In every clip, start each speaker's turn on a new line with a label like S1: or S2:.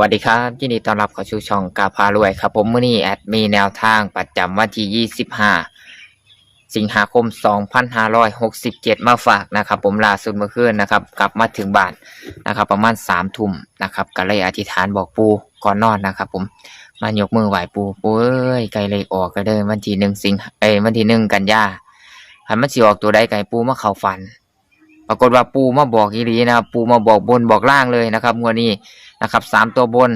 S1: วัสดีครับยินดีต้อนรับเข้าสู่ช่องกาพารวยครับ ผมมื้อนี้แอดมีแนวทางประจำวันที่ 25 สิงหาคม 2567 มาฝากนะครับ ผมล่าสุดเมื่อคืนนะครับ กลับมาถึงบ้านนะครับ ประมาณ3ทุ่มนะครับก็เลยอธิษฐานบอกปูก่อนนอนนะครับ ผมมายกมือไหว้ปูปูเอ้ยไกลเลขออกก็เด้วันที่หนึ่งสิงเอ้ยวันที่หนึ่งกันยาหันมันสิออกตัวใดไก่ปูมาเข้าฝัน ปรากฏว่าปูมาบอกอีหลีนะครับ ปูมาบอกบนบอกล่างเลยนะครับงวดนี้นะครับสามตัวบน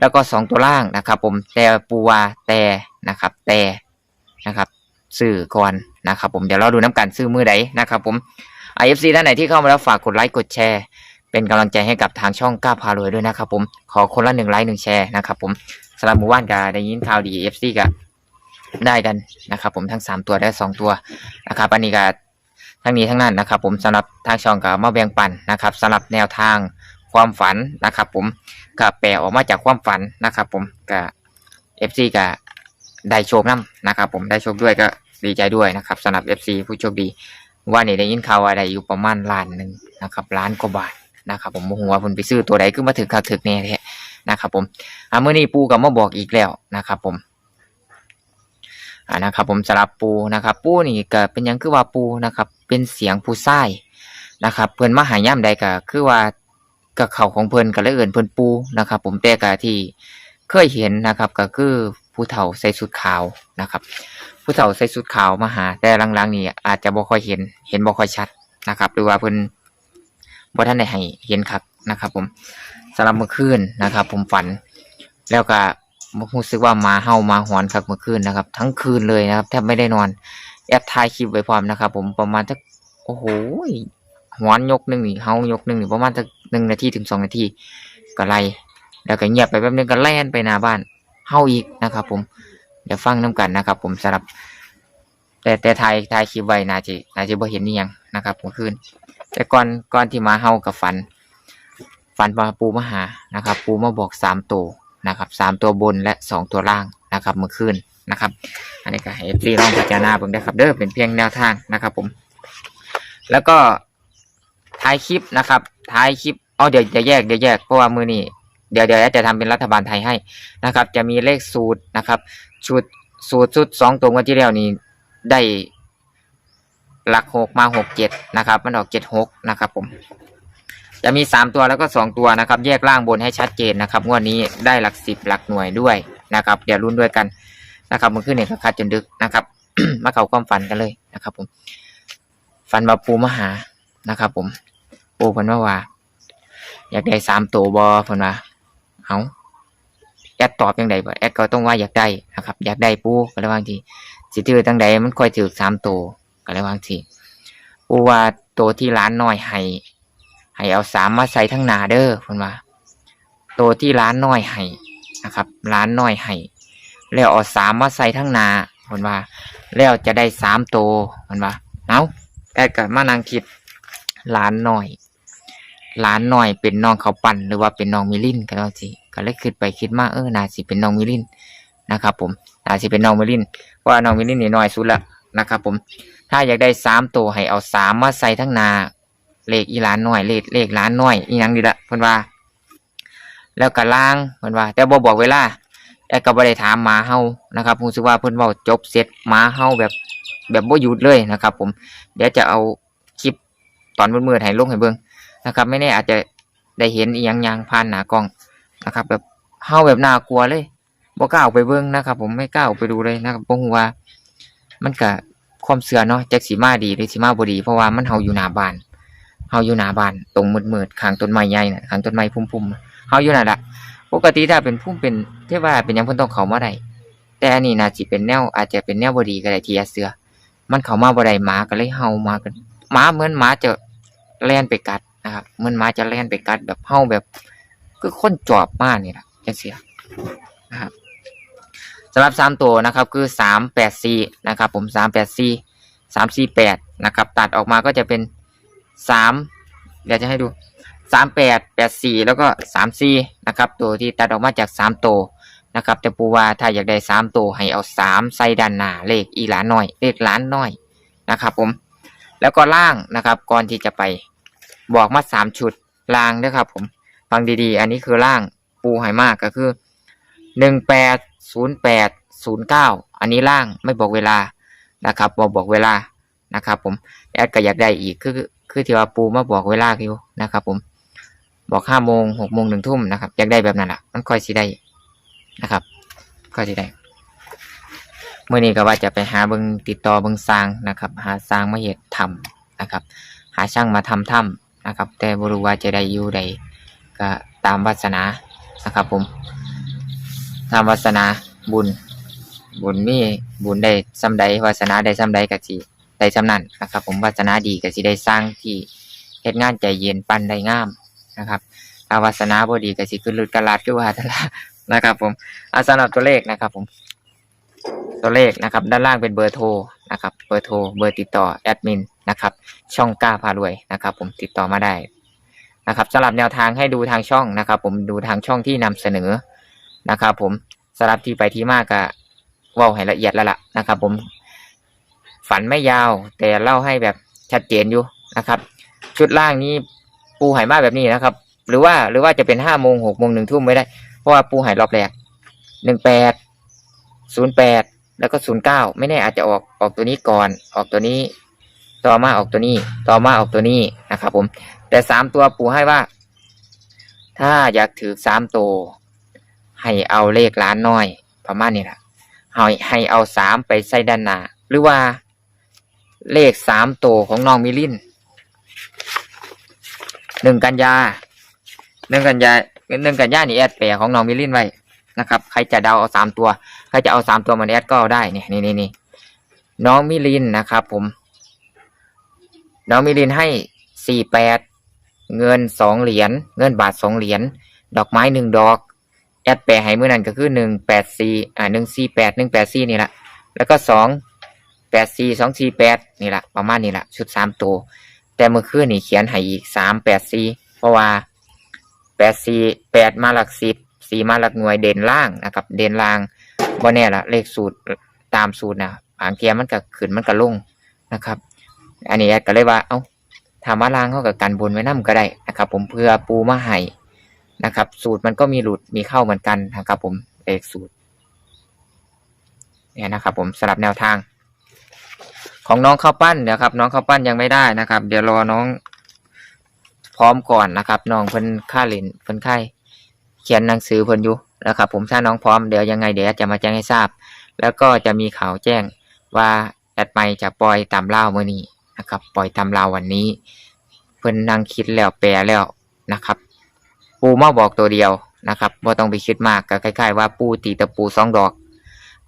S1: แล้วก็สองตัวล่างนะครับ ผมแต่ปูวาแต่นะครับ แต่นะครับซื้อก่อนนะครับ ผมเดี๋ยวเราดูน้ำกันซื้อมือใดนะครับ ผมไอเอฟซีท่านไหนที่เข้ามาแล้วฝากกดไลค์กดแชร์ เป็นกำลังใจให้กับทางช่องกล้าพารวยด้วยนะครับผมขอคนละหนึ่งไลค์หนึ่งแชร์นะครับ ผมสำหรับหมู่บ้านกาได้ยินข่าวดีเอฟซีกะได้กันนะครับ ผมทั้งสามตัวและสองตัวนะครับอันนี้ก็ ทั้งนี้ทั้งนั้นนะครับผมสำหรับทางช่องก็มาแบ่งปันนะครับสำหรับแนวทางความฝันนะครับ ผมก็แปลออกมาจากความฝันนะครับ ผมก็เอฟซีก็ได้โชคนํนะครับ ผมได้โชคด้วยก็ดีใจด้วยนะครับสำหรับเอฟซีผู้โชคดีว่านี่ได้ยินข่าวว่าได้อยู่ประมาณล้านหนึ่งนะครับล้านกว่าบาทนะครับ ผมโมโหว่าเพิ่นไปซื้อตัวใดขึ้นมาถึงข่าวถึกแน่แท้นะครับ ผมอ่าเมื่อนี้ปูก็มาบอกอีกแล้วนะครับ ผม อ่านะครับ ผมสำหรับปูนะครับ ปูนี่ก็เป็นหยังคือว่าปูนะครับ เป็นเสียงผู้ชายนะครับ เพิ่นมาหาย่ำใดก็คือว่ากับเขาของเพิ่นก็เลยเอิ้นเพิ่นปูนะครับ ผมแต่กะที่เคยเห็นนะครับก็คือผู้เฒ่าใส่ชุดขาวนะครับ ผู้เฒ่าใส่ชุดขาวมาหา แต่หลังๆนี่อาจจะบ่ค่อยเห็น เห็นบ่ค่อยชัดนะครับ หรือว่าเพิ่นบ่ทันได้ให้เห็นคักนะครับ ผมสำหรับเมื่อคืนนะครับ ผมฝันแล้วก็ รู้สึกว่าหมาเห่าหมาหอนครับเมื่อคืนนะครับ ทั้งคืนเลยนะครับแทบไม่ได้นอน แอบถ่ายคลิปไว้พร้อมนะครับ ผมประมาณสักโอ้โหหอนยกหนึ่งนี่เฮายกหนึ่งนี่ประมาณสักหนึ่งนาทีถึงสองนาทีก็ไล่แล้วก็เงียบไปแป๊บนึงก็แล่นไปหน้าบ้านเฮาอีกนะครับ ผมเดี๋ยวฟังน้กันนะครับ ผมสำหรับ แต่แต่ถ่ายถ่ายคลิปไว้นาจินาจิบ่เห็นนี่ยังนะครับเมื่อคืนแต่ก่อนก่อนที่มาเฮากับฝัน ฝันว่าปูมาหานะครับ ปูมาบอกสามตัว นะครับสามตัวบนและสองตัวล่างนะครับเมื่อคืนนะครับ อันนี้ก็ให้ฟรีลองพิจารณาเบิ่งได้ครับเด้อเป็นเพียงแนวทางนะครับผม แล้วก็ท้ายคลิปนะครับ ท้ายคลิปอ๋อเดี๋ยวจะแยกเดี๋ยวแยกเพราะว่ามือนี้เดี๋ยวเดี๋ยวจะทำเป็นรัฐบาลไทยให้นะครับ จะมีเลขสูตรนะครับชุดสูตรชุดสองตัวงวันที่แล้วนี้ได้หลักหกมาหกเจ็ดนะครับ มันออกเจ็ดหกนะครับผม จะมีสามตัวแล้วก็สองตัวนะครับ แยกล่างบนให้ชัดเจนนะครับงวดนี้ได้หลักสิบหลักหน่วยด้วยนะครับ เดี๋ยวรุ่นด้วยกันนะครับมันขึ้นเนี่ยคัดจนดึกนะครับ มาเขาความฝันกันเลยนะครับ ผม ฝันว่าปูมาหานะครับ ผม ปูเพิ่นว่าว่า อยากได้สามตัวบอเพิ่นว่าเอาแอดตอบยังไงบ่แอดก็ต้องว่าอยากได้นะครับ อยากได้ปูก็เลยว่าทีสิถือตั้งใดมันค่อยถือสามตัวก็เลยว่าทีปูว่าตัวที่ร้านน้อยให้ ให้เอาสามมาใส่ทั้งหนาเด้อเพิ่นว่าตัวที่ร้านน้อยให้นะครับร้านน้อยให้แล้วเอาสามมาใส่ทั้งนาเพิ่นว่า แล้วจะได้สามตัวเพิ่นว่าเอาแอดก็มานั่งคิดร้านน่อยร้านน่อยเป็นน้องเขาปั่นหรือว่าเป็นน้องมิลินก็ได้สิก็เลยคิดไปคิดมาเออนาสิเป็นน้องมิลินนะครับ ผมนาสิเป็นน้องมิลินเพราะว่าน้องมิลินนี่น้อยสุดละนะครับ ผมถ้าอยากได้สามตัวให้เอาสามมาใส่ทั้งนา เลขอีร้านหน่อยเลขเลขร้านหน่อยอีหยังดีละเพิ่นว่า แล้วก็ล่างเพิ่นว่า แต่บ่บอกเวลาแอดก็บ่ได้ถามหมาเฮานะครับรู้สึกว่าเพิ่นเว้าจบเสร็จหมาเฮาแบบแบบบ่หยุดเลยนะครับ ผม เดี๋ยวจะเอาคลิปตอนมืดๆให้ลงให้เบิ่งนะครับ ไม่แน่อาจจะได้เห็นอีหยังยางผ่านหน้ากล้องนะครับ แบบเฮาแบบน่ากลัวเลยบ่กล้าออกไปเบิ่งนะครับ ผมไม่กล้าออกไปดูเลยนะครับบ่ฮู้ว่า มันก็ความเสื่อเนาะจักสิมาดีหรือสิมาบ่ดี เพราะว่ามันเฮาอยู่หน้าบ้าน เฮาอยู่หน้าบ้านตรงมืดๆข้างต้นไม้ใหญ่น่ะข้างต้นไม้พุ่มๆเฮาอยู่นั่นล่ะปกติถ้าเป็นพุ่มเป็นเทว่าเป็นยังเพิ่นต้องเข้ามาได้แต่อันนี้น่าสิเป็นแนวอาจจะเป็นแนวบดีก็ได้ที่อาเสือ มันเข้ามาบ่ได้หมาก็เลยเฮามากันหมาเหมือนหมาจะแล่นไปกัดนะครับเหมือนหมาจะแล่นไปกัดแบบเห่าแบบคือคนจอบมากนี่แหละจังเสียนะครับสำหรับสามตัวนะครับคือสามแปดสี่นะครับผมสามแปดสี่สามสี่แปดนะครับตัดออกมาก็จะเป็น สามเดี๋ยวจะให้ดูสามแปดแปดสี่แล้วก็สามสี่นะครับ ตัวที่ตัดออกมาจากสามตัวนะครับ แต่ปูว่าถ้าอยากได้สามตัวให้เอาสามใส่ด้านหน้าเลขอีหลานน้อย เลขหล้านน้อยนะครับ ผม แล้วก็ล่างนะครับ ก่อนที่จะไปบอกมาสามชุดล่างนะครับ ผมฟังดีๆ อันนี้คือล่างปูหายมากก็คือหนึ่งแปดศูนย์แปดศูนย์เก้าอันนี้ล่างไม่บอกเวลานะครับบอกบอกเวลานะครับ ผมแอดก็อยากได้อีกคือ คือที่ว่าปูมาบอกเวลาอยู่นะครับ ผม บอกห้าโมงหกโมงหนึ่งทุ่มนะครับอยากได้แบบนั้นแหละมันค่อยสิได้นะครับ ค่อยสิได้เมื่อนี้ก็ว่าจะไปหาเบิงติดต่อเบิงสร้างนะครับ หาสร้างมาเหตุทำนะครับ หาช่างมาทำถ้ำนะครับ แต่บรู้ว่าจะได้อยู่ใดก็ตามวาสนานะครับ ผมตามวาสนาบุญ บุญมีบุญได้ซ้ำใดวาสนาได้ซ้ำใดก็สิ ได้ซ้ำนันนะครับ ผมวาสนาดีก็สิได้สร้างที่เฮ็ดงานใจเย็นปั้นได้งามนะครับถ้าวาสนาบ่ดีก็สิขึ้นลุดกระลาดคือว่าตลานะครับ ผมอาสำหรับตัวเลขนะครับ ผม ตัวเลขนะครับ ด้านล่างเป็นเบอร์โทรนะครับ เบอร์โทรเบอร์ติดต่อแอดมินนะครับ ช่องกล้าพารวยนะครับ ผมติดต่อมาได้นะครับสำหรับแนวทางให้ดูทางช่องนะครับ ผมดูทางช่องที่นำเสนอนะครับ ผมสำหรับที่ไปที่มากก็ว่าให้ละเอียดแล้วล่ะนะครับ ผม ฝันไม่ยาว แต่เล่าให้แบบชัดเจนอยู่นะครับ ชุดล่างนี้ปูหายมาแบบนี้นะครับ หรือว่าหรือว่าจะเป็นห้าโมงหกโมงหนึ่งทุ่มไม่ได้ เพราะว่าปูหายรอบแรกหนึ่งแปดศูนย์แปดแล้วก็ศูนย์เก้าไม่แน่อาจจะออกออกตัวนี้ก่อน ออกตัวนี้ ต่อมาออกตัวนี้ ต่อมาออกตัวนี้นะครับผม แต่สามตัวปูให้ว่า ถ้าอยากถือสามตัวให้เอาเลขล้านน้อย ประมาณนี้แหละให้ให้เอาสามไปใส่ด้านหน้าหรือว่า เลขสามตัวของน้องมิลินหนึ่งกันยาหนึ่งกันยาหนึ่งกันยานี่แอดแปะของน้องมิลินไว้นะครับใครจะเดาเอาสามตัวใครจะเอาสามตัวมาแอดก็เอาได้เนี่ยนี่นี่นี่น้องมิลินนะครับ ผม น้องมิลินให้สี่แปดเงินสองเหรียญเงินบาทสองเหรียญดอกไม้หนึ่งดอก แอดแปะให้เมื่อนั้นก็คือหนึ่งแปดสี่อ่าหนึ่งสี่แปดหนึ่งแปดสี่นี่แหละแล้วก็สอง แปดสี่สองสี่แปดนี่แหละประมาณนี้แหละชุดสามตัว แต่เมื่อคืนนี่เขียนให้อีกสามแปดสี่เพราะว่าแปดสี่แปดมาหลักสิบสี่มาหลักหน่วยเด่นล่างนะครับ เด่นล่างบ่แน่ละเลขสูตรตามสูตรนะบางเทียมันก็ขึ้นมันก็ลงนะครับ อันนี้ก็เลยว่าเอ้าถามว่าล้างเข้ากับการบนไว้นํก็ได้นะครับ ผมเพื่อปูมาให้นะครับ สูตรมันก็มีหลุดมีเข้าเหมือนกันนะครับ ผมเลขสูตรเนี่ยนะครับ ผมสลับแนวทาง ของน้องข้าวปั้นนะครับ น้องข้าวปั้นยังไม่ได้นะครับ เดี๋ยวรอน้อง พร้อมก่อนนะครับ น้องเพิ่นค่าเล่นเพิ่นไข่เขียนหนังสือเพิ่นอยู่นะครับ ผมถ้าน้องพร้อมเดี๋ยวยังไงเดี๋ยวจะมาแจ้งให้ทราบ แล้วก็จะมีข่าวแจ้งว่าแอดไม่จะปล่อยตามเล่าเมื่อนี้นะครับ ปล่อยตามเล่าวันนี้ เพิ่นนั่งคิดแล้วแปลแล้วนะครับ ปูมาบอกตัวเดียวนะครับว่าต้องไปคิดมากก็คล้ายๆว่าปูตีตะปูสองดอก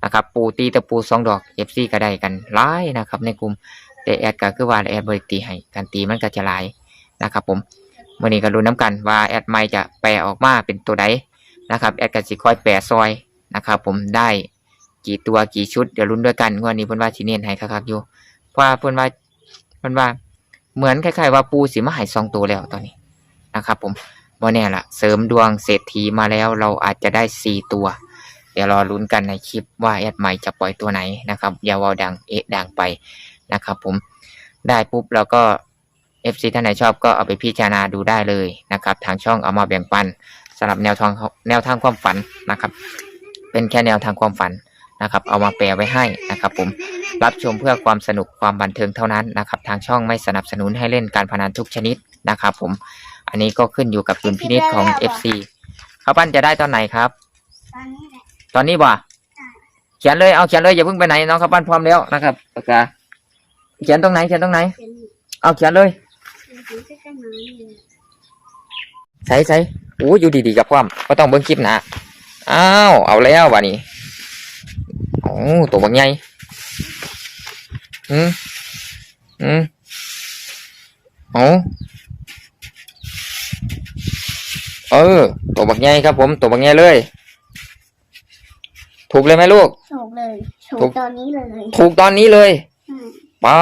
S1: นะครับปูตีตะปูสองดอกเอฟซีก็ได้กันหลายนะครับในกลุ่มแต่แอดก็คือว่าแอดบริตีให้การตีมันก็จะหลายนะครับ ผมมื่อนี้ก็รู้น้ำกันว่าแอดไม่จะแปลออกมาเป็นตัวใดนะครับแอดก็สิคอยแปลซอยนะครับ ผมได้กี่ตัวกี่ชุดเดี๋ยวลุ้นด้วยกันวันนี้เพิ่นว่าสิเนียนให้คักๆอยู่เพราะเพิ่นว่าเพิ่นว่าเหมือนคล้ายๆว่าปูสิมาให้สองตัวแล้วตอนนี้นะครับ ผมว่าแน่ละเสริมดวงเศรษฐีมาแล้วเราอาจจะได้สี่ตัว เดี๋ยวรอลุ้นกันในคลิปว่าแอดใหม่จะปล่อยตัวไหนนะครับอย่าวาวดังเอะดังไปนะครับ ผมได้ปุ๊บเราก็ FC ท่านไหนชอบก็เอาไปพิจารณาดูได้เลยนะครับ ทางช่องเอามาแบ่งปันสำหรับแนวทางแนวทางความฝันนะครับ เป็นแค่แนวทางความฝันนะครับ เอามาแปลไว้ให้นะครับ ผมรับชมเพื่อความสนุกความบันเทิงเท่านั้นนะครับ ทางช่องไม่สนับสนุนให้เล่นการพนันทุกชนิดนะครับ ผม อันนี้ก็ขึ้นอยู่กับดุลพินิจของ FC ข้าวปั้นจะได้ตอนไหนครับ
S2: ตอนนี้
S1: บ่เขียนเลยเอาเขียนเลยอย่าเพิ่งไปไหนน้องข้าวปั้นพร้อมแล้วนะครับปากกาเขียนตรงไหนเขียนตรงไหน
S2: เป็น
S1: เอาเขียนเลย
S2: เป็นสีเส้นไม้เลย
S1: ใส่ใส่โอ้อยู่ดีๆกับความก็ต้องเบิ่งคลิปนะอ้าวเอาแล้ววะนี่โอ้ตัวบักใหญ่อืมอืมโอ้เออตัวบักใหญ่ครับผมตัวบักใหญ่เลย ถูกเลยไหมลูก
S2: ถูกเลยถู
S1: ถู
S2: ก
S1: ก
S2: ตอนนี้เลย
S1: ถูกตอนนี้เลย
S2: อืม
S1: ป้า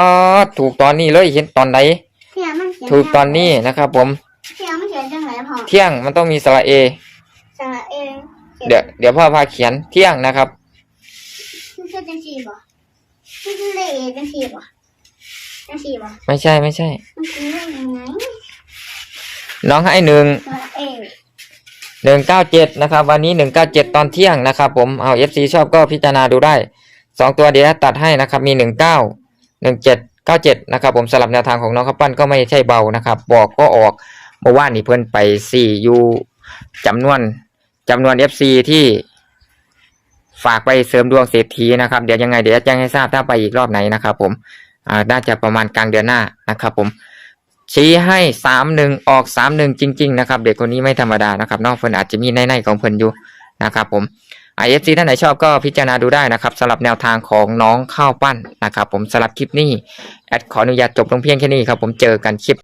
S1: ดถูกตอนนี้เลยเห็นตอนไหน
S2: เที่ยมันเขียน
S1: ถูกตอนนี้นะครับผม
S2: เที่ยมันเขียนจังไหนพอ
S1: เที่ยงมันต้องมีสระเอ
S2: สระเองขีน
S1: เดี๋ยวเดี๋ยวพ่อพาเขียนเที่ยงนะครับ
S2: มันคือจังสีบ่มันคือเลขเอจังสีบ่จังสีบ่
S1: ไม่ใช่ไม่ใช่
S2: มันคือเลขยังไง
S1: น้องให้หนึ่ง
S2: สระเอ
S1: หนึ่งเก้าเจ็ดนะครับ วันนี้หนึ่งเก้าเจ็ดตอนเที่ยงนะครับผมเอาเอฟซีชอบก็พิจารณาดูได้สองตัวเดี๋ยวตัดให้นะครับมีหนึ่งเก้าหนึ่งเจ็ดเก้าเจ็ดนะครับผมสลับแนวทางของน้องข้าวปั้นก็ไม่ใช่เบานะครับ บอกก็ออกเมื่อวานนี้เพิ่นไปสี่ยูจำนวนจำนวนเอฟซีที่ฝากไปเสริมดวงเศรษฐีนะครับ เดี๋ยวยังไงเดี๋ยวแจ้งให้ทราบถ้าไปอีกรอบไหนนะครับผมอาน่าจะประมาณกลางเดือนหน้านะครับผม ชี้ให้สามหนึ่งออกสามหนึ่งจริง ๆ นะครับ เด็กคนนี้ไม่ธรรมดานะครับนอกเพิ่นอาจจะมีในในของเพิ่นอยู่นะครับผมไอเอฟซีท่านไหนชอบก็พิจารณาดูได้นะครับสำหรับแนวทางของน้องข้าวปั้นนะครับผมสำหรับคลิปนี้แอดขออนุญาตจบลงเพียงแค่นี้ครับผมเจอกันคลิป